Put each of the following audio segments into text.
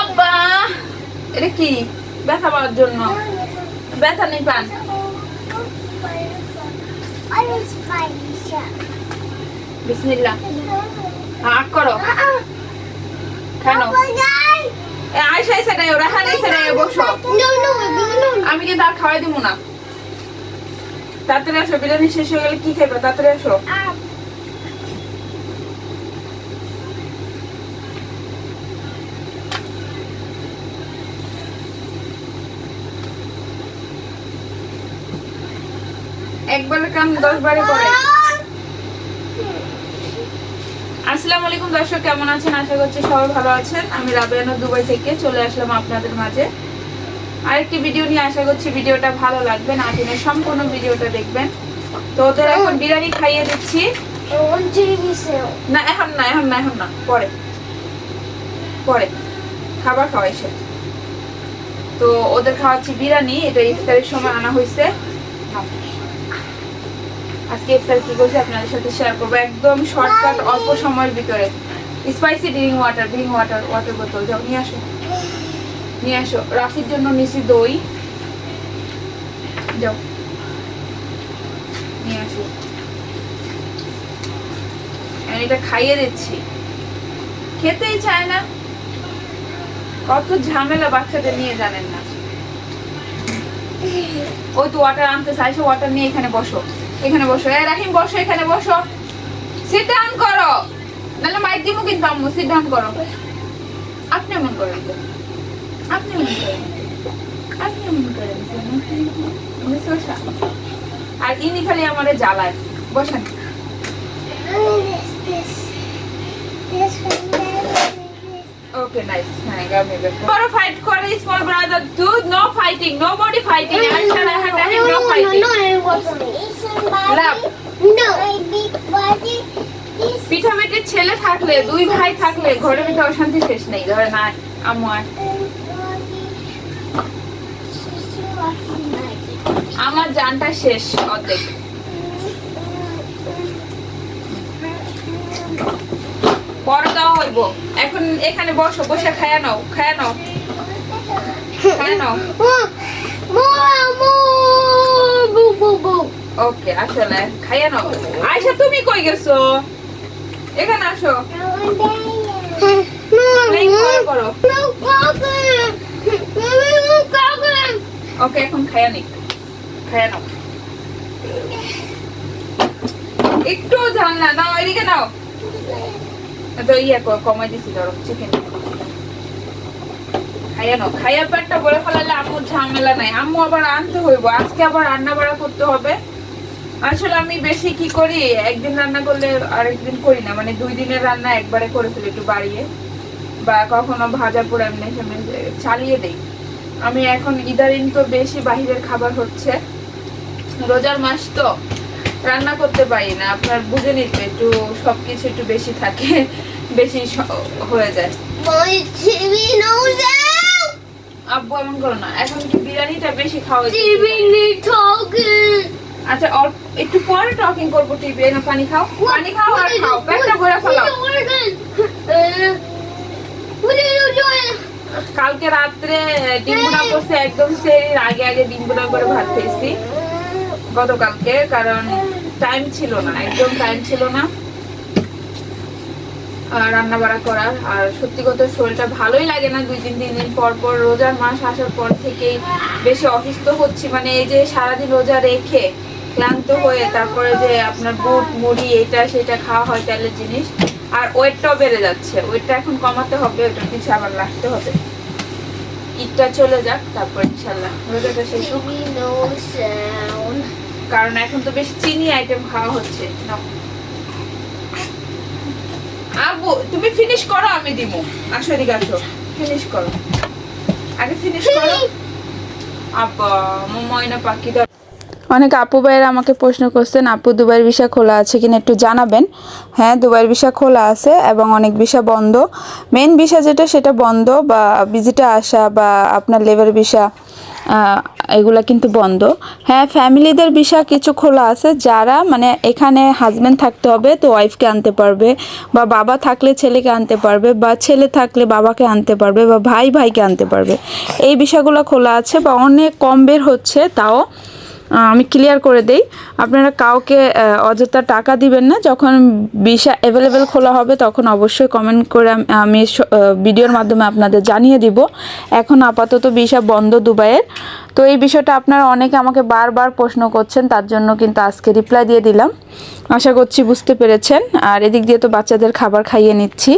আব্বা এটা কি? ব্যথা পাওয়ার জন্য। ব্যথা নেই পান। বিসমিল্লাহ হাক করো। কেন? এ আয়সা এসে নাই ওরা এসে নাই বসো। আমি কিন্তু আর খাওয়াই দিব না। তাড়াতাড়ি আসো, বিরিয়ানি শেষ হয়ে গেলে কি খাইবে? তাড়াতাড়ি আসো। একবারের কাম দশ বারে করে। আসসালামু আলাইকুম দর্শক, কেমন আছেন? আশা করছি সবাই ভালো আছেন। আমি রাবিয়ানো দুবাই থেকে চলে আসলাম আপনাদের মাঝে। আরেকটি ভিডিও নিয়ে আশা করছি ভিডিওটা ভালো লাগবে। না টেনে সম্পূর্ণ ভিডিওটা দেখবেন। তো ওদের এখন বিরিয়ানি খাইয়ে দিচ্ছি। না এখন না এখন না এখন না পরে। পরে। খাবার তো ওদের খাওয়াচ্ছি বিরিয়ানি এটা ইফতারের সময় আনা হয়েছে। আজকে ইফতার কি করছি আপনাদের সাথে শেয়ার করব। একদম শর্টকাট অল্প সময়ের ভিতরে। Spicy drink water drink water water বোতল যাও নিয়ে আসো। নিয়ে আসো। রাফির জন্য নিছি দই। যাও। নিয়ে আসো। আমি এটা খাইয়ে দিচ্ছি। খেতেই চায় না। কত ঝামেলা বাচ্চাদের নিয়ে জানেন না। ওই তো ওয়াটার আনতে চাইছো ওয়াটার নিয়ে এখানে বসো। এখানে বসো। এ, রাহিম, বসো, এখানে বসো। সিট ডাউন করো। নাহলে মাইক দিব কিন্তু আম্মু সিট ডাউন করো। আপনি এমন করেন আপনি এমন করেন আপনি এমন করেন কেন? বুঝতে পারছ? আর ইনি খালি আমারে জ্বালায় বসেন ওকে নাইস হ্যাঁ গামে বড় ফাইট করে small brother to no fighting no body fighting আচ্ছা রাহাত রাহিম নো ফাইটিং পিঠামেটির ছেলে থাকলে দুই ভাই থাকলে ঘরে ভিতরে অশান্তি শেষ নেই ধরে না আম্মু আর আমার জানটা শেষ অর্ধেক। পরে দেওয়া হইব। এখন এখানে বসো বসে খায়া নাও খায়া নাও। খায়া নাও। ওকে আসলে খাইয়া নাও। আয়সা তুমি কই গেছো? এখানে আসো। করো। ওকে, এখন খায়া নি নাও। একটু জানলা নাও এদিকে নাও তো ইয়ে কমাই দিছি, ধরো চিকেন খাইয়া পেটটা বলে ফেলালে আম্মুর ঝামেলা নাই। আম্মু আবার আনতে হইব। আজকে আবার রান্না বাড়া করতে হবে। আসলে আমি বেশি কি করি? একদিন রান্না করলে আরেকদিন করি না। মানে দুই দিনের রান্না একবারে করে ফেলি একটু বাড়িয়ে। বা কখনো ভাজা পোড়া এমনি চালিয়ে দেই। আমি এখন ইদারিন তো বেশি বাহিরের খাবার হচ্ছে। রোজার মাস তো রান্না করতে পারি না আপনার বুঝে নিতে একটু সবকিছু একটু বেশি থাকে বেশি হয়ে যায়। আব্বু এমন করো না এখন কি বিরিয়ানিটা বেশি খাওয়া আচ্ছা অল্প একটু পরে টকিং করব টিভি না পানি খাও? পানি খাও আর খাও পেটটা ভরে ফেলাও। রাত্রে ডিম্বুনা করছে একদম সেরির আগে আগে ডিম্বুনা করে ভাত খেয়েছি গতকালকে, কারণ টাইম ছিল না, একদম টাইম ছিল না। রান্না বাড়া করার আর সত্যি কথা শরীরটা ভালোই লাগে না দুই তিন দিন পর পর রোজার মাস আসার পর থেকেই বেশি অসুস্থ হচ্ছি। মানে এই যে সারাদিন রোজা রেখে ক্লান্ত হয়ে তারপরে যে আপনার বুট, মুড়ি, এটা, সেটা খাওয়া হয় তেলের জিনিস, আর ওয়েটটাও বেড়ে যাচ্ছে। ওয়েটটা এখন কমাতে হবে, ওটার পিছে আবার লাগতে হবে। ঈদটা চলে যাক তারপর ইনশাল্লাহ রোজাটা শেষ হোক কারণ এখন তো বেশ চিনি আইটেম খাওয়া হচ্ছে। আবু তুমি ফিনিশ করো আমি দিব। আসো এদিকে আসো। ফিনিশ করো। আগে ফিনিশ করো। আব্বা ময়না পাখি দাও অনেক আপু ভাইয়েরা আমাকে প্রশ্ন করছেন, আপু, দুবাইয়ের ভিসা খোলা আছে কিনা একটু জানাবেন? হ্যাঁ দুবাইয়ের ভিসা খোলা আছে এবং অনেক ভিসা বন্ধ। মেন ভিসা যেটা, সেটা বন্ধ বা ভিজিটা আসা বা আপনার লেবার ভিসা এগুলা কিন্তু বন্ধ। হ্যাঁ ফ্যামিলিদের বিষয় কিছু খোলা আছে, যারা মানে এখানে হাজব্যান্ড থাকতে হবে তো ওয়াইফকে আনতে পারবে বা বাবা থাকলে ছেলেকে আনতে পারবে বা ছেলে থাকলে বাবাকে আনতে পারবে বা ভাই, ভাইকে আনতে পারবে। এই বিষয়গুলো খোলা আছে বা অনেক কম বের হচ্ছে, তাও আমি ক্লিয়ার করে দেই। আপনারা কাউকে অযথা টাকা দিবেন না। যখন ভিসা অ্যাভেলেবেল খোলা হবে, তখন অবশ্যই কমেন্ট করে আমি ভিডিওর মাধ্যমে আপনাদের জানিয়ে দিব। এখন আপাতত ভিসা বন্ধ দুবাইয়ের। তো এই বিষয়টা আপনারা অনেকে আমাকে বারবার প্রশ্ন করছেন, তার জন্য কিন্তু আজকে রিপ্লাই দিয়ে দিলাম। আশা করছি বুঝতে পেরেছেন। আর এদিক দিয়ে তো বাচ্চাদের খাবার খাইয়ে নিচ্ছি।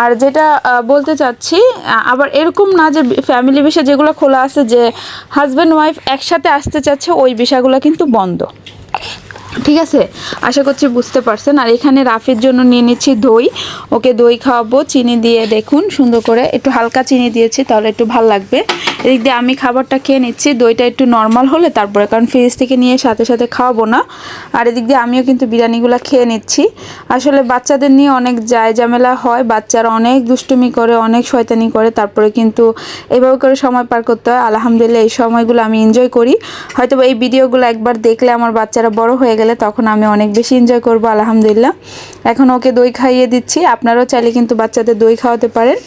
আর যেটা বলতে চাচ্ছি আবার এরকম না যে ফ্যামিলি বিষয় যেগুলো খোলা আছে যে হাজব্যান্ড ওয়াইফ একসাথে আসতে চাচ্ছে, ওই বিষয়গুলো কিন্তু বন্ধ। ঠিক আছে? আশা করছি বুঝতে পারছেন। আর এখানে রাফির জন্য নিয়ে নিচ্ছি দই। ওকে দই খাওয়াবো। চিনি দিয়ে দেখুন, সুন্দর করে। একটু হালকা চিনি দিয়েছি, তাহলে একটু ভালো লাগবে। এদিক দিয়ে আমি খাবারটা খেয়ে নিচ্ছি। দইটা একটু নর্মাল হলে তারপরে, কারণ ফ্রিজ থেকে নিয়ে সাথে সাথে খাওয়াবো না। আর এদিক দিয়ে আমিও কিন্তু বিরিয়ানিগুলো খেয়ে নিচ্ছি। আসলে বাচ্চাদের নিয়ে অনেক যায় ঝামেলা হয়। বাচ্চারা অনেক দুষ্টুমি করে, অনেক শয়তানি করে। তারপরে কিন্তু এভাবে করে সময় পার করতে হয়। আলহামদুলিল্লাহ, এই সময়গুলো আমি এনজয় করি। হয়তো এই ভিডিওগুলো একবার দেখলে আমার বাচ্চারা বড় হয়ে গেলে তখন আমি অনেক বেশি এনজয় করব, আলহামদুলিল্লাহ। এখন ওকে দই খাইয়ে দিচ্ছি। আপনারাও চাইলে কিন্তু বাচ্চাদের দই খাওয়াতে পারেন।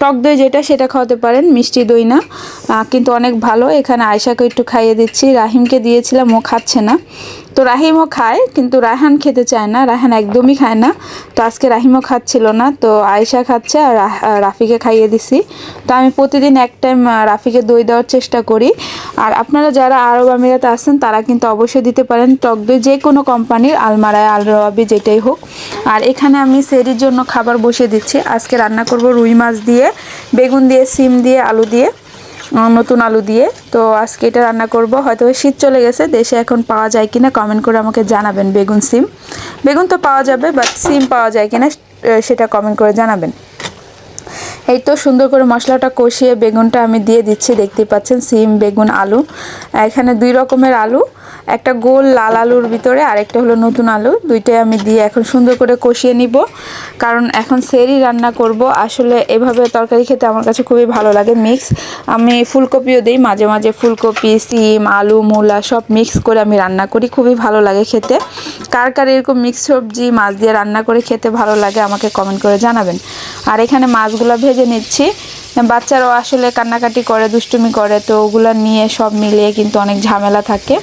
টক দই যেটা সেটা খাওয়াতে পারেন, মিষ্টি দই না। কিন্তু অনেক ভালো। এখানে আয়সাকে একটু খাইয়ে দিচ্ছি। রাহিমকে দিয়েছিলাম, ও খাচ্ছে না। তো রাহিমও খায়, কিন্তু রায়হান খেতে চায় না, রায়হান একদমই খায় না। তো আজকে রাহিমও খাচ্ছিল না, তো আয়েশা খাচ্ছে আর রাফিকে খাইয়ে দিছি। তো আমি প্রতিদিন এক টাইম রাফিকে দই দেওয়ার চেষ্টা করি। আর আপনারা যারা আরব আমিরাতে আছেন, তারা কিন্তু অবশ্যই দিতে পারেন টক দই যে কোনো কোম্পানির, আলমারায় আল রবি যেটাই হোক। আর এখানে আমি সেরির জন্য খাবার বসিয়ে দিচ্ছি। আজকে রান্না করব রুই মাছ দিয়ে, বেগুন দিয়ে, সিম দিয়ে, আলু দিয়ে। নতুন আলু দিয়ে। তো আজকে এটা রান্না করব। হয়তো শীত চলে গেছে, দেশে এখন পাওয়া যায় কিনা কমেন্ট করে আমাকে জানাবেন, বেগুন সিম। বেগুন তো পাওয়া যাবে বাট সিম পাওয়া যায় কিনা সেটা কমেন্ট করে জানাবেন। এই তো সুন্দর করে মশলাটা কষিয়ে বেগুনটা আমি দিয়ে দিচ্ছি, দেখতেই পাচ্ছেন, সিম, বেগুন, আলু। এখানে দুই রকমের আলু, একটা গোল লাল আলুর ভিতরে আর একটা হলো নতুন আলু। দুইটাই আমি দিয়ে এখন সুন্দর করে কষিয়ে নিব। কারণ এখন সেরি রান্না করব। আসলে এভাবে তরকারি খেতে আমার কাছে খুবই ভালো লাগে মিক্স আমি ফুলকপিও দিই, মাঝে মাঝে ফুলকপি, সিম, আলু, মূলা সব মিক্স করে আমি রান্না করি, খুবই ভালো লাগে খেতে। কার কার এরকম মিক্স সবজি, মাছ দিয়ে রান্না করে খেতে ভালো লাগে আমাকে কমেন্ট করে জানাবেন। আর এখানে মাছগুলো ভেজে নিচ্ছি। বাচ্চারাও আসলে কান্নাকাটি করে, দুষ্টুমি করে, তো ওগুলো নিয়ে সব মিলিয়ে কিন্তু অনেক ঝামেলা থাকে।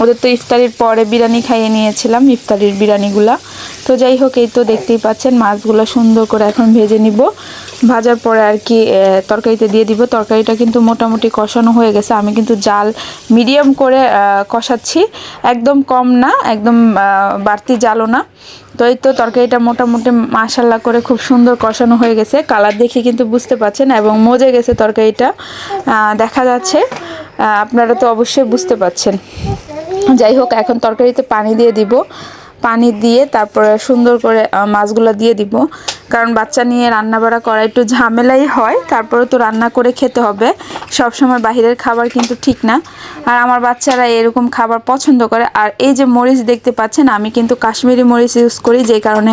ওদের তো ইফতারির পরে বিরিয়ানি খাইয়ে নিয়েছিলাম, ইফতারির বিরিয়ানিগুলা। তো যাই হোক, এই তো দেখতেই পাচ্ছেন, মাছগুলো সুন্দর করে এখন ভেজে নিব। ভাজার পরে আর কি তরকারিতে দিয়ে দিব। তরকারিটা কিন্তু মোটামুটি কষানো হয়ে গেছে। আমি কিন্তু জাল মিডিয়াম করে কষাচ্ছি। একদম কম না, একদম বাড়তি জালও না। তো এই তো তরকারিটা মোটামুটি মাশাল্লাহ করে খুব সুন্দর কষানো হয়ে গেছে। কালার দেখে কিন্তু বুঝতে পাচ্ছেন এবং মজে গেছে তরকারিটা। দেখা যাচ্ছে আপনারা তো অবশ্যই বুঝতে পাচ্ছেন। যাই হোক, এখন তরকারিতে পানি দিয়ে দিব। পানি দিয়ে তারপরে সুন্দর করে মাছগুলো দিয়ে দিব। কারণ বাচ্চা নিয়ে রান্না বাড়া করা একটু ঝামেলাই হয় তারপরে তো রান্না করে খেতে হবে। সব সময় বাহিরের খাবার কিন্তু ঠিক না। আর আমার বাচ্চারা এরকম খাবার পছন্দ করে। আর এই যে মরিচ দেখতে পাচ্ছেন, আমি কিন্তু কাশ্মীরি মরিচ ইউজ করি যেই কারণে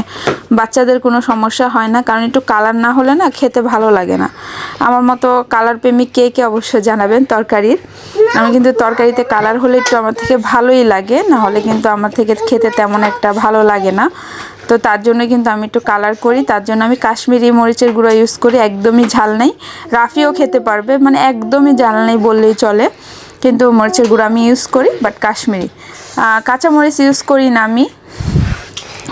বাচ্চাদের কোনো সমস্যা হয় না। কারণ একটু কালার না হলে না খেতে ভালো লাগে না। আমার মতো কালার প্রেমিক কে কে অবশ্যই জানাবেন তরকারির। আমি কিন্তু তরকারিতে কালার হলে একটু আমার থেকে ভালোই লাগে, না হলে কিন্তু আমার থেকে খেতে তেমন একটা ভালো লাগে না। তো তার জন্য কিন্তু আমি একটু কালার করি। তার জন্য আমি কাশ্মীরি মরিচের গুঁড়ো ইউজ করি একদমই ঝাল নেই। রাফিও খেতে পারবে মানে একদমই ঝাল নেই বললেই চলে। কিন্তু মরিচের গুঁড়ো আমি ইউজ করি বাট কাশ্মীরি। আহ, কাঁচা মরিচ ইউজ করি না আমি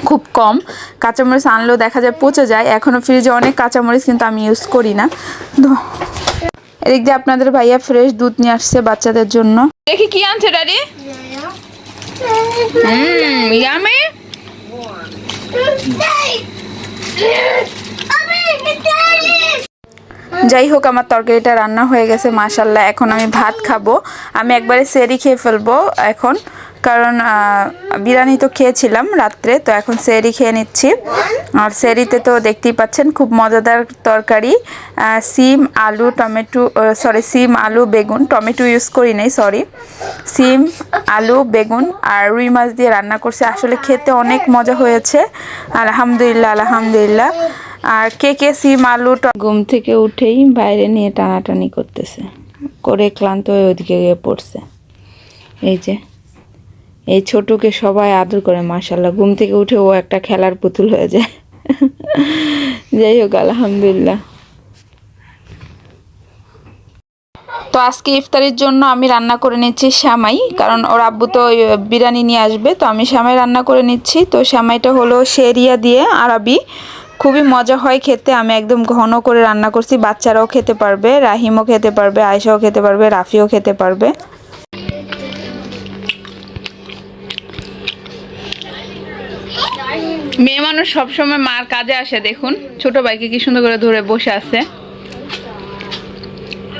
খুব কম। কাঁচামরিচ আনলেও দেখা যায় পচে যায়। এখনও ফ্রিজে অনেক কাঁচামরিচ কিন্তু আমি ইউজ করি না। এদিক দিয়ে আপনাদের ভাইয়া ফ্রেশ দুধ নিয়ে আসছে বাচ্চাদের জন্য। দেখি কি আনছে হুম ইয়ামি যাই হোক, আমার তরকারিটা রান্না হয়ে গেছে মাসাল্লাহ এখন আমি ভাত খাব। আমি একবারে সেরি খেয়ে ফেলব, এখন। কারণ বিরিয়ানি তো খেয়েছিলাম রাত্রে, তো এখন সেরি খেয়ে নিচ্ছি। আর সেরিতে তো দেখতেই পাচ্ছেন খুব মজাদার তরকারি সিম, আলু, টমেটো সরি সিম, আলু, বেগুন, টমেটো ইউজ করি নাই সরি সিম, আলু, বেগুন আর রুই মাছ দিয়ে রান্না করছে, আসলে খেতে অনেক মজা হয়েছে। আলহামদুলিল্লাহ আলহামদুলিল্লাহ। আর কে কে সিম, আলু ঘুম থেকে উঠেই বাইরে নিয়ে টানাটানি করতেছে। করে ক্লান্ত হয়ে ওদিকে গিয়ে পড়ছে। এই যে। এই ছোটকে সবাই আদর করে মাশাল্লাহ ঘুম থেকে উঠে ও একটা খেলার পুতুল হয়ে যায়। যাই হোক, আলহামদুলিল্লাহ। তো আজকে ইফতারির জন্য আমি রান্না করে নিচ্ছি শ্যামাই, কারণ ওর আব্বু তো বিরিয়ানি নিয়ে আসবে। তো আমি শ্যামাই রান্না করে নিচ্ছি। তো শ্যামাইটা হলো শেরিয়া দিয়ে আরবি। খুবই মজা হয় খেতে। আমি একদম ঘন করে রান্না করছি। বাচ্চারাও খেতে পারবে, রাহিমও খেতে পারবে আয়সাও খেতে পারবে, রাফিও খেতে পারবে। মেয়ে মানুষ সবসময় মার কাজে আসে, দেখুন। ছোট ভাইকে কি সুন্দর করে ধরে বসে আছে।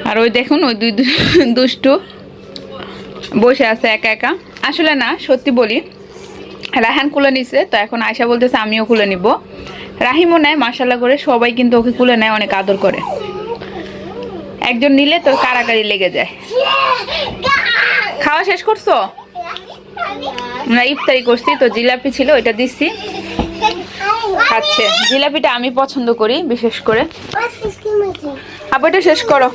আর ওই দেখুন, ওই দুই দুষ্টু বসে আছে একা একা। আসলে না, সত্যি বলি, রাহান কুলে নিছে, তো এখন আয়সা বলতেছে আমিও কুলে নিব। রাহিমও নেয় মাসাল্লাহ করে, সবাই কিন্তু ওকে কুলে নেয়, অনেক আদর করে। একজন নিলে তো কারাকারি লেগে যায়। খাওয়া শেষ করছ? আমরা ইফতারি করছি, তো জিলাপি ছিল, ওইটা দিচ্ছি। খাচ্ছে। জিলাপিটা আমি পছন্দ করি বিশেষ করে। আপু এটা শেষ করো।